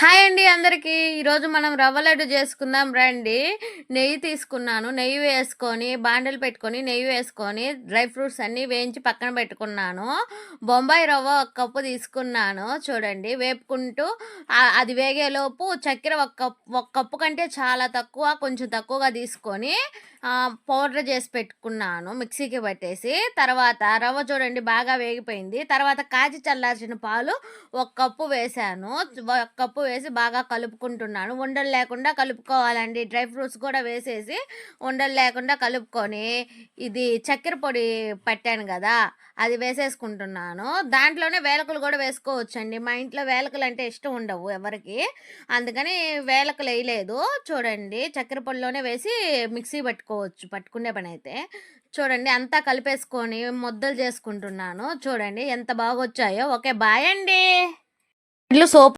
Hi అండి అందరికీ. ఈరోజు మనం రవ్వ లడ్డు చేసుకుందాం రండి. నెయ్యి తీసుకున్నాను. నెయ్యి వేసుకొని బాండలు పెట్టుకొని నెయ్యి వేసుకొని డ్రై ఫ్రూట్స్ అన్నీ వేయించి పక్కన పెట్టుకున్నాను. బొంబాయి రవ్వ ఒక కప్పు తీసుకున్నాను. చూడండి వేపుకుంటూ అది వేగేలోపు చక్కెర ఒక కప్పు ఒక కప్పు కంటే చాలా తక్కువ కొంచెం తక్కువగా తీసుకొని పౌడర్ చేసి పెట్టుకున్నాను మిక్సీకి పట్టేసి. తర్వాత రవ్వ చూడండి బాగా వేగిపోయింది. తర్వాత కాచి చల్లార్చిన పాలు ఒక కప్పు వేసాను ఒక కప్పు వేసి బాగా కలుపుకుంటున్నాను. ఉండలు లేకుండా కలుపుకోవాలండి. డ్రై ఫ్రూట్స్ కూడా వేసేసి ఉండలు లేకుండా కలుపుకొని ఇది చక్కెర పొడి పట్టాను కదా అది వేసేసుకుంటున్నాను. దాంట్లోనే వేలకులు కూడా వేసుకోవచ్చండి. మా ఇంట్లో వేలకులు అంటే ఇష్టం ఉండవు ఎవరికి. అందుకని వేలకులు వేయలేదు. చూడండి చక్కెర పొడిలోనే వేసి మిక్సీ పట్టుకోవచ్చు. పట్టుకునే పని అయితే. చూడండి అంతా కలిపేసుకొని ముద్దలు చేసుకుంటున్నాను. చూడండి ఎంత బాగా వచ్చాయో ఓకే బాయ్ అండి. ఇల్లు సోప్